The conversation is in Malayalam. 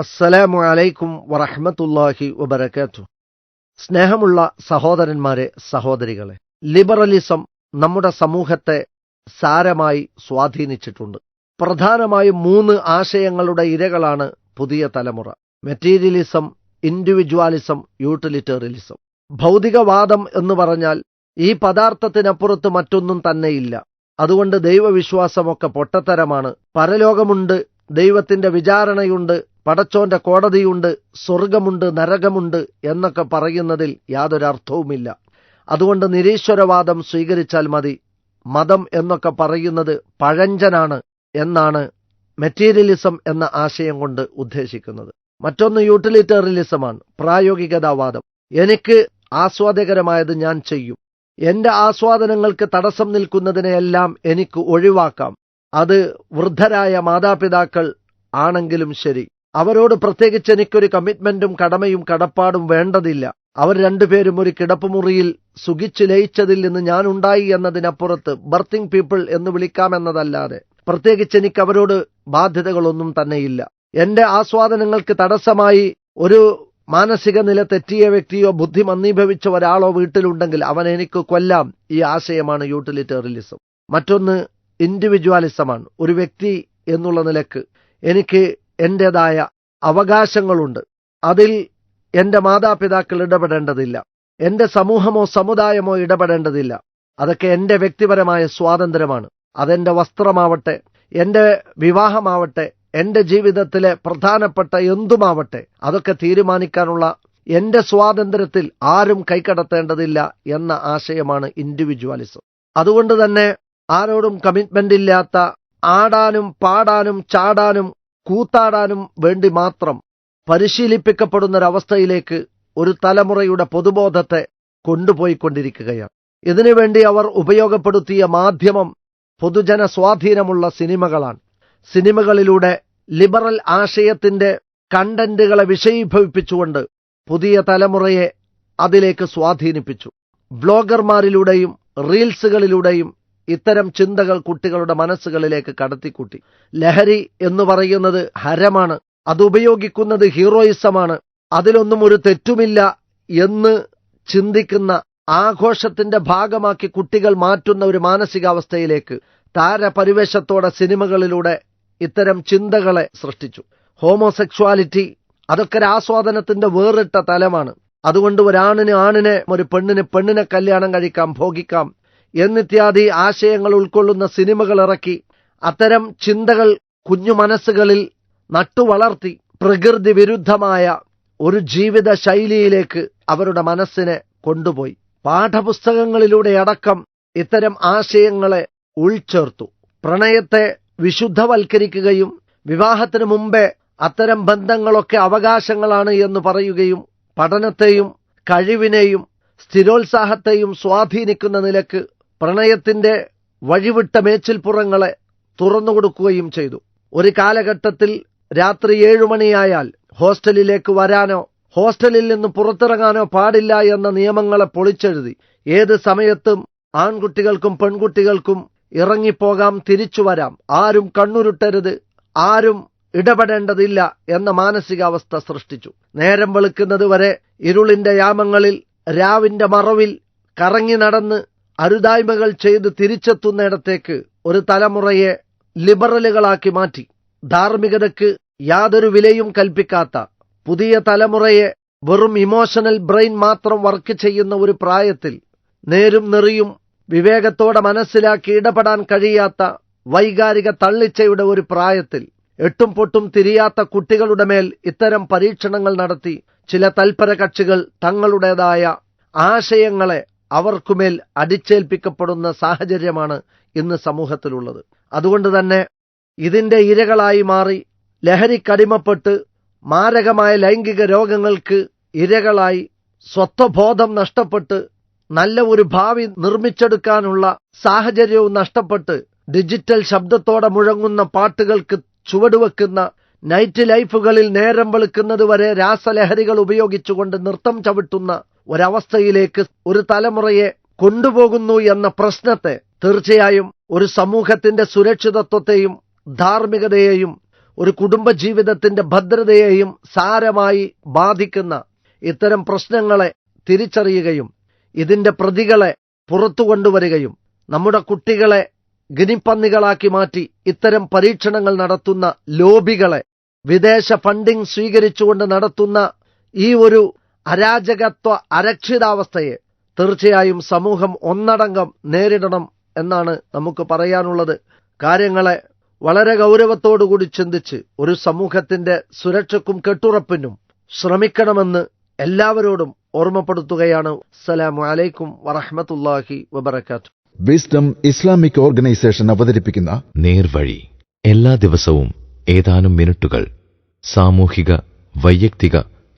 അസ്സലാമു അലൈക്കും വറഹ്മത്തുള്ളാഹി വബർക്കാത്തു സ്നേഹമുള്ള സഹോദരന്മാരെ സഹോദരികളെ ലിബറലിസം നമ്മുടെ സമൂഹത്തെ സാരമായി സ്വാധീനിച്ചിട്ടുണ്ട്. പ്രധാനമായും മൂന്ന് ആശയങ്ങളുടെ ഇരകളാണ് പുതിയ തലമുറ. Materialism individualism utilitarianism. ഭൗതികവാദം എന്ന് പറഞ്ഞാൽ ഈ പദാർത്ഥത്തിനപ്പുറത്ത് മറ്റൊന്നും തന്നെയില്ല. അതുകൊണ്ട് ദൈവവിശ്വാസമൊക്കെ പൊട്ടത്തരമാണ്. പരലോകമുണ്ട് ദൈവത്തിന്റെ വിചാരണയുണ്ട് പടച്ചോന്റെ കോടതിയുണ്ട് സ്വർഗമുണ്ട് നരകമുണ്ട് എന്നൊക്കെ പറയുന്നതിൽ യാതൊരു അർത്ഥവുമില്ല അതുകൊണ്ട് നിരീശ്വരവാദം സ്വീകരിച്ചാൽ മതി. മതം എന്നൊക്കെ പറയുന്നത് പഴഞ്ചനാണ് എന്നാണ് മെറ്റീരിയലിസം എന്ന ആശയം കൊണ്ട് ഉദ്ദേശിക്കുന്നത്. മറ്റൊന്ന് യൂട്ടിലിറ്റേറിയലിസമാണ് പ്രായോഗികതാവാദം. എനിക്ക് ആസ്വാദ്യകരമായത് ഞാൻ ചെയ്യും. എന്റെ ആസ്വാദനങ്ങൾക്ക് തടസ്സം നിൽക്കുന്നതിനെയെല്ലാം എനിക്ക് ഒഴിവാക്കാം. അത് വൃദ്ധരായ മാതാപിതാക്കൾ ആണെങ്കിലും ശരി. അവരോട് പ്രത്യേകിച്ച് എനിക്കൊരു കമ്മിറ്റ്മെന്റും കടമയും കടപ്പാടും വേണ്ടതില്ല. അവർ രണ്ടുപേരും ഒരു കിടപ്പുമുറിയിൽ സുഖിച്ചു ലയിച്ചതിൽ നിന്ന് ഞാനുണ്ടായി എന്നതിനപ്പുറത്ത് ബർത്തിങ് പീപ്പിൾ എന്ന് വിളിക്കാമെന്നതല്ലാതെ പ്രത്യേകിച്ച് എനിക്ക് അവരോട് ബാധ്യതകളൊന്നും തന്നെയില്ല. എന്റെ ആസ്വാദനങ്ങൾക്ക് തടസ്സമായി ഒരു മാനസിക നില തെറ്റിയ വ്യക്തിയോ ബുദ്ധി മന്ദീഭവിച്ച ഒരാളോ വീട്ടിലുണ്ടെങ്കിൽ അവൻ എനിക്ക് കൊല്ലാം ഈ ആശയമാണ് യൂട്ടിലിറ്റേറിയലിസം. മറ്റൊന്ന് ഇൻഡിവിജ്വാലിസമാണ് ഒരു വ്യക്തി എന്നുള്ള നിലയ്ക്ക് എനിക്ക് എന്റേതായ അവകാശങ്ങളുണ്ട്. അതിൽ എന്റെ മാതാപിതാക്കൾ ഇടപെടേണ്ടതില്ല. എന്റെ സമൂഹമോ സമുദായമോ ഇടപെടേണ്ടതില്ല. അതൊക്കെ എന്റെ വ്യക്തിപരമായ സ്വാതന്ത്ര്യമാണ്. അതെന്റെ വസ്ത്രമാവട്ടെ എന്റെ വിവാഹമാവട്ടെ എന്റെ ജീവിതത്തിലെ പ്രധാനപ്പെട്ട എന്തുമാവട്ടെ അതൊക്കെ തീരുമാനിക്കാനുള്ള എന്റെ സ്വാതന്ത്ര്യത്തിൽ ആരും കൈക്കടത്തേണ്ടതില്ല എന്ന ആശയമാണ് ഇൻഡിവിജ്വാലിസം അതുകൊണ്ട് തന്നെ ആരോടും കമ്മിറ്റ്മെന്റ് ഇല്ലാത്ത ആടാനും പാടാനും ചാടാനും കൂത്താടാനും വേണ്ടി മാത്രം പരിശീലിപ്പിക്കപ്പെടുന്നൊരവസ്ഥയിലേക്ക് ഒരു തലമുറയുടെ പൊതുബോധത്തെ കൊണ്ടുപോയിക്കൊണ്ടിരിക്കുകയാണ്. ഇതിനുവേണ്ടി അവർ ഉപയോഗപ്പെടുത്തിയ മാധ്യമം പൊതുജന സ്വാധീനമുള്ള സിനിമകളാണ്. സിനിമകളിലൂടെ ലിബറൽ ആശയത്തിന്റെ കണ്ടന്റുകളെ വിഷയീഭവിപ്പിച്ചുകൊണ്ട് പുതിയ തലമുറയെ അതിലേക്ക് സ്വാധീനിപ്പിച്ചു. ബ്ലോഗർമാരിലൂടെയും റീൽസുകളിലൂടെയും ഇത്തരം ചിന്തകൾ കുട്ടികളുടെ മനസ്സുകളിലേക്ക് കടത്തിക്കൂട്ടി. ലഹരി എന്ന് പറയുന്നത് ഹരമാണ്. അത് ഉപയോഗിക്കുന്നത് ഹീറോയിസമാണ്. അതിലൊന്നും ഒരു തെറ്റുമില്ല എന്ന് ചിന്തിക്കുന്ന ആഘോഷത്തിന്റെ ഭാഗമാക്കി കുട്ടികൾ മാറ്റുന്ന ഒരു മാനസികാവസ്ഥയിലേക്ക് താരപരിവേശത്തോടെ സിനിമകളിലൂടെ ഇത്തരം ചിന്തകളെ സൃഷ്ടിച്ചു. ഹോമോസെക്ച്വാലിറ്റി അതൊക്കെ ആസ്വാദനത്തിന്റെ വേറിട്ട തലമാണ്. അതുകൊണ്ട് ഒരാണിന് ആണിനെ ഒരു പെണ്ണിന് പെണ്ണിനെ കല്യാണം കഴിക്കാം ഭോഗിക്കാം എന്നിത്യാദി ആശയങ്ങൾ ഉൾക്കൊള്ളുന്ന സിനിമകൾ ഇറക്കി അത്തരം ചിന്തകൾ കുഞ്ഞു മനസ്സുകളിൽ നട്ടുവളർത്തി പ്രകൃതി വിരുദ്ധമായ ഒരു ജീവിത ശൈലിയിലേക്ക് അവരുടെ മനസ്സിനെ കൊണ്ടുപോയി. പാഠപുസ്തകങ്ങളിലൂടെ അടക്കം ഇത്തരം ആശയങ്ങളെ ഉൾച്ചേർത്തു. പ്രണയത്തെ വിശുദ്ധവൽക്കരിക്കുകയും വിവാഹത്തിനു മുമ്പേ അത്തരം ബന്ധങ്ങളൊക്കെ അവകാശങ്ങളാണ് എന്ന് പറയുകയും പഠനത്തെയും കഴിവിനെയും സ്ഥിരോത്സാഹത്തെയും സ്വാധീനിക്കുന്ന നിലയ്ക്ക് പ്രണയത്തിന്റെ വഴിവിട്ട മേച്ചിൽപ്പുറങ്ങളെ തുറന്നുകൊടുക്കുകയും ചെയ്തു. ഒരു കാലഘട്ടത്തിൽ രാത്രി മണിയായാൽ ഹോസ്റ്റലിലേക്ക് വരാനോ ഹോസ്റ്റലിൽ നിന്ന് പുറത്തിറങ്ങാനോ പാടില്ല എന്ന നിയമങ്ങളെ പൊളിച്ചെഴുതി ഏത് സമയത്തും ആൺകുട്ടികൾക്കും പെൺകുട്ടികൾക്കും ഇറങ്ങിപ്പോകാം തിരിച്ചു വരാം. ആരും കണ്ണുരുട്ടരുത് ആരും ഇടപെടേണ്ടതില്ല എന്ന മാനസികാവസ്ഥ സൃഷ്ടിച്ചു. നേരം വെളുക്കുന്നത് വരെ ഇരുളിന്റെ യാമങ്ങളിൽ രാവിന്റെ മറവിൽ കറങ്ങി നടന്ന് അരുതായ്മകൾ ചെയ്ത് തിരിച്ചെത്തുന്നിടത്തേക്ക് ഒരു തലമുറയെ ലിബറലുകളാക്കി മാറ്റി. ധാർമ്മികതയ്ക്ക് യാതൊരു വിലയും കൽപ്പിക്കാത്ത പുതിയ തലമുറയെ വെറും ഇമോഷണൽ ബ്രെയിൻ മാത്രം വർക്ക് ചെയ്യുന്ന ഒരു പ്രായത്തിൽ നേരും നെറിയും വിവേകത്തോടെ മനസ്സിലാക്കി ഇടപെടാൻ കഴിയാത്ത വൈകാരിക തള്ളിച്ചയുടെ ഒരു പ്രായത്തിൽ എട്ടും പൊട്ടും തിരിയാത്ത കുട്ടികളുടെ മേൽ ഇത്തരം പരീക്ഷണങ്ങൾ നടത്തി ചില തൽപര കക്ഷികൾ തങ്ങളുടേതായ ആശയങ്ങളെ അവർക്കുമേൽ അടിച്ചേൽപ്പിക്കപ്പെടുന്ന സാഹചര്യമാണ് ഇന്ന് സമൂഹത്തിലുള്ളത്. അതുകൊണ്ട് തന്നെ ഇതിന്റെ ഇരകളായി മാറി ലഹരിക്കടിമപ്പെട്ട് മാരകമായ ലൈംഗിക രോഗങ്ങൾക്ക് ഇരകളായി സ്വത്വബോധം നഷ്ടപ്പെട്ട് നല്ല ഒരു ഭാവി നിർമ്മിച്ചെടുക്കാനുള്ള സാഹചര്യവും നഷ്ടപ്പെട്ട് ഡിജിറ്റൽ ശബ്ദത്തോടെ മുഴങ്ങുന്ന പാട്ടുകൾക്ക് ചുവടുവെക്കുന്ന നൈറ്റ് ലൈഫുകളിൽ നേരം വെളുക്കുന്നതുവരെ രാസലഹരികൾ ഉപയോഗിച്ചുകൊണ്ട് നൃത്തം ചവിട്ടുന്ന ഒരവസ്ഥയിലേക്ക് ഒരു തലമുറയെ കൊണ്ടുപോകുന്നു എന്ന പ്രശ്നത്തെ തീർച്ചയായും ഒരു സമൂഹത്തിന്റെ സുരക്ഷിതത്വത്തെയും ധാർമ്മികതയെയും ഒരു കുടുംബജീവിതത്തിന്റെ ഭദ്രതയെയും സാരമായി ബാധിക്കുന്ന ഇത്തരം പ്രശ്നങ്ങളെ തിരിച്ചറിയുകയും ഇതിന്റെ പ്രതികളെ പുറത്തു കൊണ്ടുവരികയും നമ്മുടെ കുട്ടികളെ ഗിനിപ്പന്നികളാക്കി മാറ്റി ഇത്തരം പരീക്ഷണങ്ങൾ നടത്തുന്ന ലോബികളെ വിദേശ ഫണ്ടിംഗ് സ്വീകരിച്ചുകൊണ്ട് നടത്തുന്ന ഈ ഒരു അരാജകത്വ അരക്ഷിതാവസ്ഥയെ തീർച്ചയായും സമൂഹം ഒന്നടങ്കം നേരിടണം എന്നാണ് നമുക്ക് പറയാനുള്ളത്. കാര്യങ്ങളെ വളരെ ഗൗരവത്തോടുകൂടി ചിന്തിച്ച് ഒരു സമൂഹത്തിന്റെ സുരക്ഷയ്ക്കും കെട്ടുറപ്പിനും ശ്രമിക്കണമെന്ന് എല്ലാവരോടും ഓർമ്മപ്പെടുത്തുകയാണ്. അസ്സലാമു അലൈക്കും വറഹ്മത്തുള്ളാഹി വബറകാതുഹു. വിസ്ഡം ഇസ്ലാമിക് ഓർഗനൈസേഷൻ അവതരിപ്പിക്കുന്ന നേർവഴി എല്ലാ ദിവസവും ഏതാനും മിനിറ്റുകൾ സാമൂഹിക വൈയക്തിക